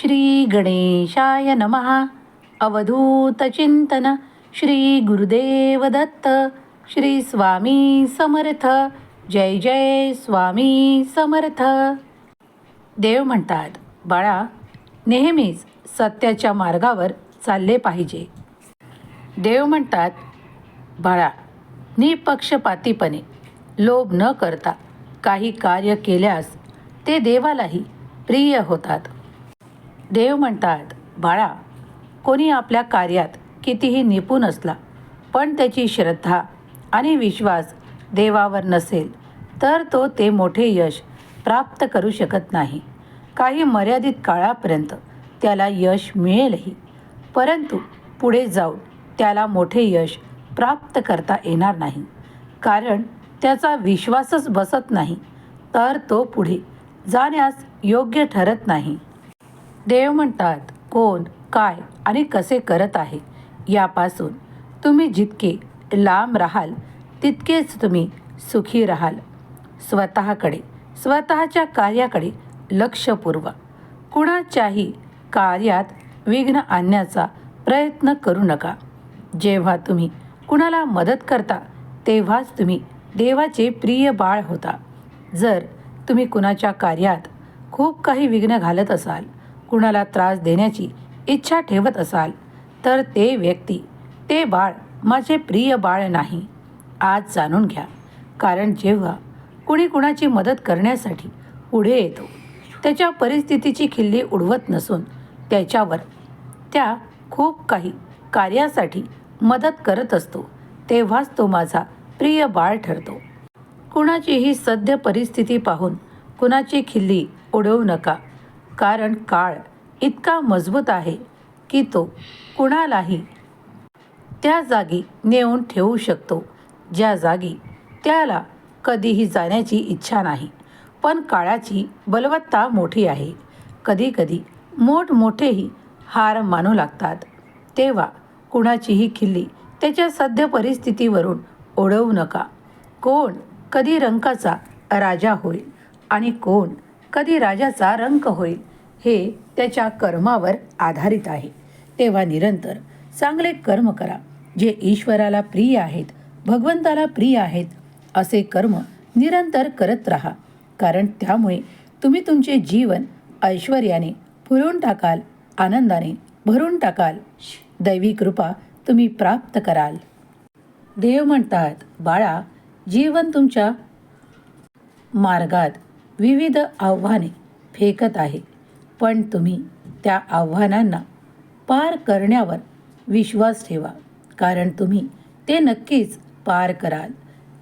श्री गणेशाय नमः. अवधूतचिंतन श्री गुरुदेव दत्त. श्री स्वामी समर्थ. जय जय स्वामी समर्थ. देव म्हणतात बाळा नेहमीच सत्याच्या मार्गावर चालले पाहिजे. देव म्हणतात बाळा निपक्षपातीपणे लोभ न करता काही कार्य केल्यास ते देवालाही प्रिय होतात. देव म्हणतात बाळा कोणी आपल्या कार्यात कितीही निपुण असला पण त्याची श्रद्धा आणि विश्वास देवावर नसेल तर तो ते मोठे यश प्राप्त करू शकत नाही. काही मर्यादित काळापर्यंत त्याला यश मिळेलही परंतु पुढे जाऊन त्याला मोठे यश प्राप्त करता येणार नाही. कारण त्याचा विश्वासच बसत नाही तर तो पुढे जाण्यास योग्य ठरत नाही. देव म्हणतात कोण काय आणि कसे करत आहे? यापासून तुम्ही जितके लांब राहाल तितकेच तुम्ही सुखी राहाल. स्वतःकडे स्वतःच्या कार्याकडे लक्ष पुरवा. कुणाच्याही कार्यात विघ्न आणण्याचा प्रयत्न करू नका. जेव्हा तुम्ही कुणाला मदत करता तेव्हाच तुम्ही देवाचे प्रिय बाळ होता. जर तुम्ही कुणाच्या कार्यात खूप काही विघ्न घालत असाल कुणाला त्रास देण्याची इच्छा ठेवत असाल तर ते व्यक्ती ते बाळ माझे प्रिय बाळ नाही. आज जाणून घ्या. कारण जेव्हा कुणी कुणाची मदत करण्यासाठी पुढे येतो त्याच्या परिस्थितीची खिल्ली उडवत नसून त्याच्यावर त्या खूप काही कार्यासाठी मदत करत असतो तेव्हाच तो माझा प्रिय बाळ ठरतो. कुणाचीही सद्य परिस्थिती पाहून कुणाची खिल्ली उडवू नका. कारण काळ इतका मजबूत आहे की तो कुणालाही त्या जागी नेऊन ठेवू शकतो ज्या जागी त्याला कधीही जाण्याची इच्छा नाही. पण काळाची बलवत्ता मोठी आहे. कधीकधी मोठमोठेही हार मानू लागतात. तेव्हा कुणाचीही खिल्ली त्याच्या सद्य परिस्थितीवरून ओढवू नका. कोण कधी रंकाचा राजा होईल आणि कोण कधी राजाचा रंक होईल? हे त्याच्या कर्मावर आधारित आहे. तेव्हा निरंतर चांगले कर्म करा जे ईश्वराला प्रिय आहेत भगवंताला प्रिय आहेत असे कर्म निरंतर करत राहा. कारण त्यामुळे तुम्ही तुमचे जीवन ऐश्वर्याने फुलून टाकाल आनंदाने भरून टाकाल. दैवी कृपा तुम्ही प्राप्त कराल. देव म्हणतात बाळा जीवन तुमच्या मार्गात विविध आव्हाने फेकत आहे. पण तुम्ही त्या आव्हानांना पार करण्यावर विश्वास ठेवा. कारण तुम्ही ते नक्कीच पार कराल.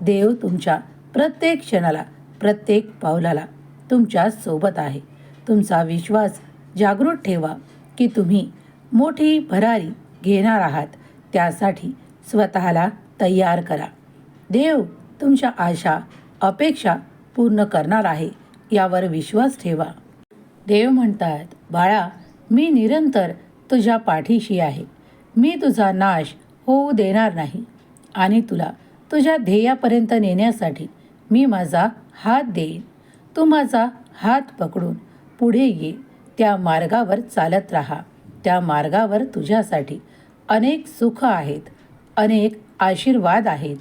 देव तुमच्या प्रत्येक क्षणाला प्रत्येक पावलाला तुमच्यासोबत आहे. तुमचा विश्वास जागृत ठेवा की तुम्ही मोठी भरारी घेणार आहात. त्यासाठी स्वतःला तयार करा. देव तुमच्या आशा अपेक्षा पूर्ण करणार आहे यावर विश्वास ठेवा. देव म्हणतात बाळा मी निरंतर तुझ्या पाठीशी आहे. मी तुझा नाश होऊ देणार नाही आणि तुला तुझ्या ध्येयापर्यंत नेण्यासाठी मी माझा हात देईन. तू माझा हात पकडून पुढे ये. त्या मार्गावर चालत राहा. त्या मार्गावर तुझ्यासाठी अनेक सुख आहेत अनेक आशीर्वाद आहेत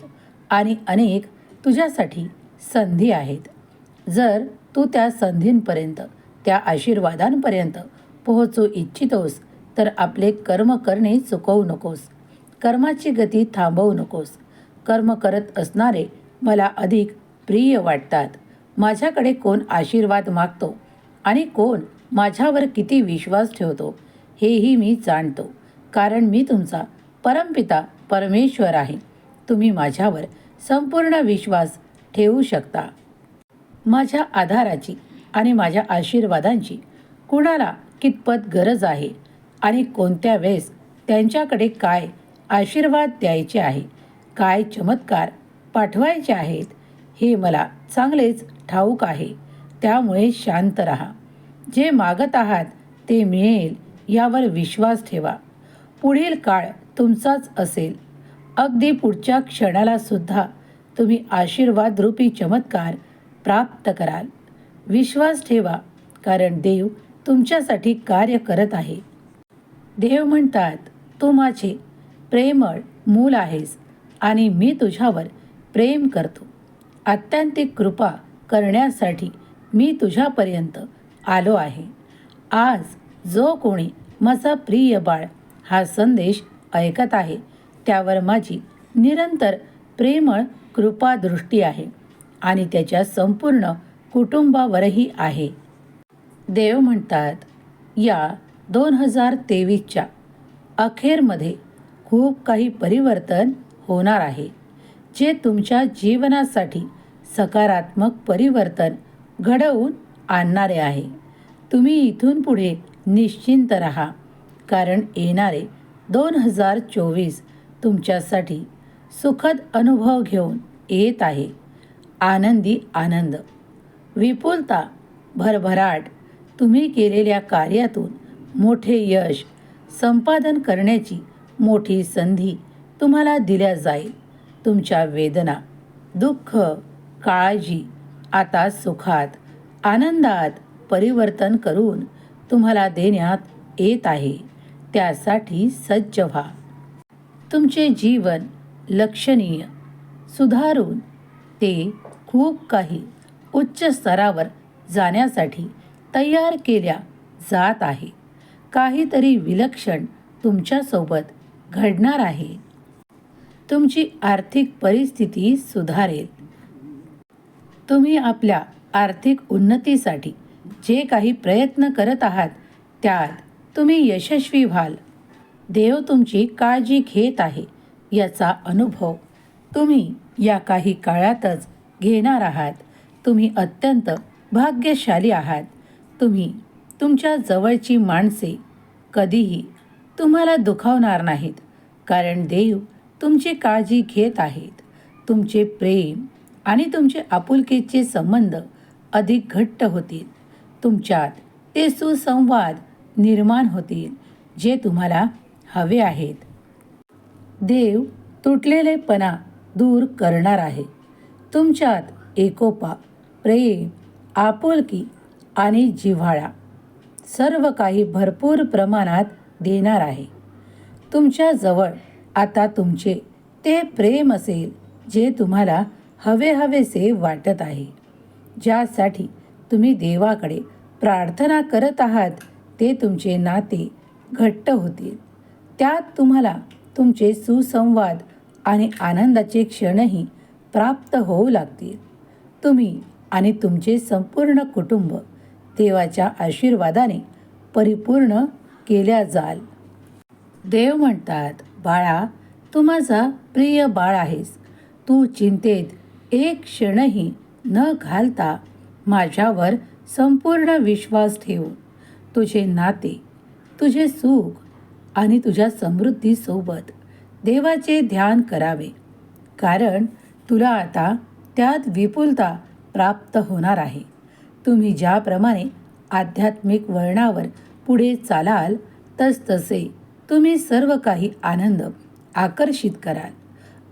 आणि अनेक तुझ्यासाठी संधी आहेत. जर तू त्या संधींपर्यंत त्या आशीर्वादांपर्यंत पोहोचू इच्छितोस तर आपले कर्म करणे चुकवू नकोस. कर्माची गती थांबवू नकोस. कर्म करत असणारे मला अधिक प्रिय वाटतात. माझ्याकडे कोण आशीर्वाद मागतो आणि कोण माझ्यावर किती विश्वास ठेवतो हेही मी जाणतो. कारण मी तुमचा परमपिता परमेश्वर आहे. तुम्ही माझ्यावर संपूर्ण विश्वास ठेवू शकता. माझ्या आधाराची आणि माझ्या आशीर्वादांची. कुणाला कितपत गरज आहे? आणि कोणत्या वेळेस त्यांच्याकडे काय आशीर्वाद द्यायचे आहे? काय चमत्कार पाठवायचे आहेत? हे मला चांगलेच ठाऊक आहे. त्यामुळे शांत रहा. जे मागत आहात ते मिळेल यावर विश्वास ठेवा. पुढील काळ तुमचाच असेल. अगदी पुढच्या क्षणालासुद्धा तुम्ही आशीर्वादरूपी चमत्कार प्राप्त कराल. विश्वास ठेवा कारण देव तुमच्यासाठी कार्य करत आहे. देव म्हणतात तू माझे प्रेमळ मूल आहेस आणि मी तुझ्यावर प्रेम करतो. अत्यांतिक कृपा करण्यासाठी मी तुझ्यापर्यंत आलो आहे. आज जो कोणी माझा प्रिय बाळ हा संदेश ऐकत आहे त्यावर माझी निरंतर प्रेमळ कृपादृष्टी आहे आणि त्याच्या संपूर्ण कुटुंबावरही आहे. देव म्हणतात या दोन हजार तेवीसच्या अखेरमध्ये खूप काही परिवर्तन होणार आहे जे तुमच्या जीवनासाठी सकारात्मक परिवर्तन घडवून आणणारे आहे. तुम्ही इथून पुढे निश्चिंत राहा कारण येणारे दोन हजार चोवीस तुमच्यासाठी सुखद अनुभव घेऊन येत आहे. आनंदी आनंद. विपुलता भरभराट तुम्ही केलेल्या कार्यातून मोठे यश संपादन करण्याची मोठी संधी तुम्हाला दिल्या जाईल. तुमच्या वेदना दुःख काळजी आता सुखात आनंदात परिवर्तन करून तुम्हाला देण्यात येत आहे. त्यासाठी सज्ज व्हा. तुमचे जीवन लक्षणीय सुधारून ते खूप काही उच्च स्तरावर जाण्यासाठी तयार केल्या जात आहे. काहीतरी विलक्षण तुमच्यासोबत घडणार आहे. तुमची आर्थिक परिस्थिती सुधारेल. तुम्ही आपल्या आर्थिक उन्नतीसाठी जे काही प्रयत्न करत आहात त्यात तुम्ही यशस्वी व्हाल. देव तुमची काळजी घेत आहे याचा अनुभव तुम्ही या काही काळातच घेणार आहात. तुम्ही अत्यंत भाग्यशाली आहात. तुम्ही तुमच्या जवळची माणसे कधीही तुम्हाला दुखावणार नाहीत. कारण देव तुमची काळजी घेत आहेत. तुमचे प्रेम आणि तुमचे आपुलकीचे संबंध अधिक घट्ट होतील. तुमच्यात ते सुसंवाद निर्माण होतील जे तुम्हाला हवे आहेत. देव तुटलेलेपणा दूर करणार आहे. तुमच्यात एकोपा प्रेम आपुलकी आणि जिव्हाळा सर्व काही भरपूर प्रमाणात देणार आहे. तुमच्याजवळ आता तुमचे ते प्रेम असेल जे तुम्हाला हवे हवेसे वाटत आहे. ज्यासाठी तुम्ही देवाकडे प्रार्थना करत आहात ते तुमचे नाते घट्ट होतील. त्यात तुम्हाला तुमचे सुसंवाद आणि आनंदाचे क्षणही प्राप्त होऊ लागतील. तुम्ही आणि तुमचे संपूर्ण कुटुंब देवाच्या आशीर्वादाने परिपूर्ण केल्या जाल. देव म्हणतात बाळा तू माझा प्रिय बाळ आहेस. तू चिंतेत एक क्षणही न घालता माझ्यावर संपूर्ण विश्वास ठेवून तुझे नाते तुझे सुख आणि तुझ्या समृद्धीसोबत देवाचे ध्यान करावे. कारण तुला आता त्यात विपुलता प्राप्त होणार आहे. तुम्ही ज्याप्रमाणे आध्यात्मिक वळणावर पुढे चालाल तसतसे तुम्ही सर्व काही आनंद आकर्षित कराल.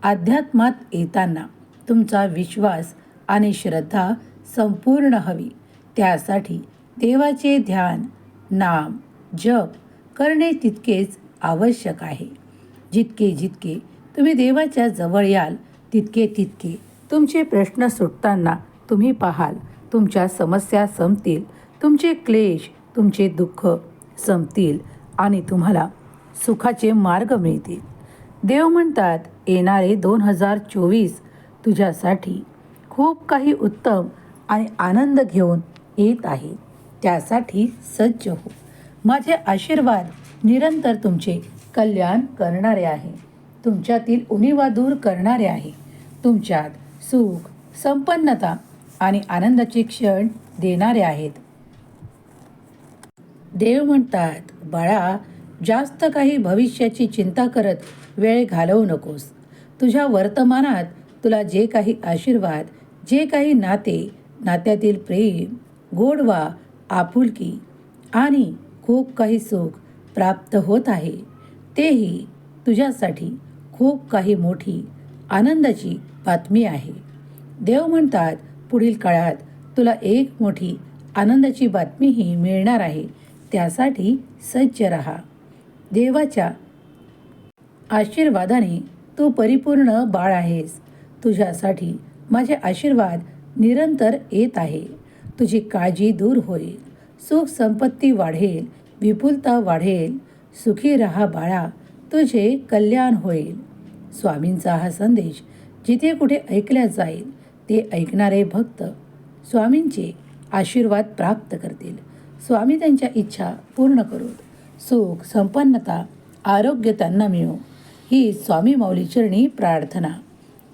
अध्यात्मात येताना तुमचा विश्वास आणि श्रद्धा संपूर्ण हवी. त्यासाठी देवाचे ध्यान नाम जप करणे तितकेच आवश्यक आहे. जितके जितके तुम्ही देवाच्या जवळ याल तितके तितके तुमचे प्रश्न सुटताना तुम्ही पाहाल तुमच्या समस्या संपतील तुमचे क्लेश तुमचे दुःख संपतील आणि तुम्हाला सुखाचे मार्ग मिळतील. देव म्हणतात येणारे दोन हजार चोवीस तुझ्यासाठी खूप काही उत्तम आणि आनंद घेऊन येत आहे. त्यासाठी सज्ज हो. माझे आशीर्वाद निरंतर तुमचे कल्याण करणारे आहे. तुमच्यातील उणीवा दूर करणारे आहे. तुमच्यात सुख संपन्नता आणि आनंदाचे क्षण देणारे आहेत. देव म्हणतात बाळा जास्त काही भविष्याची चिंता करत वेळ घालवू नकोस. तुझ्या वर्तमानात तुला जे काही आशीर्वाद जे काही नाते नात्यातील प्रेम गोडवा आपुलकी आणि खूप काही सुख प्राप्त होत आहे. तेही तुझ्यासाठी खूप काही मोठी आनंदाची बातमी आहे. देव म्हणतात पुढील काळात तुला एक मोठी आनंदाची बातमीही मिळणार आहे. त्यासाठी सज्ज रहा. देवाच्या आशीर्वादाने तू परिपूर्ण बाळ आहेस. तुझ्यासाठी माझे आशीर्वाद निरंतर येत आहे. तुझी काळजी दूर होईल. सुख संपत्ती वाढेल. विपुलता वाढेल. सुखी रहा बाळा. तुझे कल्याण होईल. स्वामींचा हा संदेश जिथे कुठे ऐकल्या जाईल ते ऐकणारे भक्त स्वामींचे आशीर्वाद प्राप्त करतील. स्वामी त्यांच्या इच्छा पूर्ण करून सुख संपन्नता आरोग्य त्यांना मिळो. ही स्वामी माऊली चरणी प्रार्थना.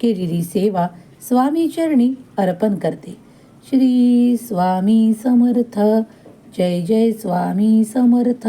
केलेली सेवा स्वामी चरणी अर्पण करते. श्री स्वामी समर्थ. जय जय स्वामी समर्थ.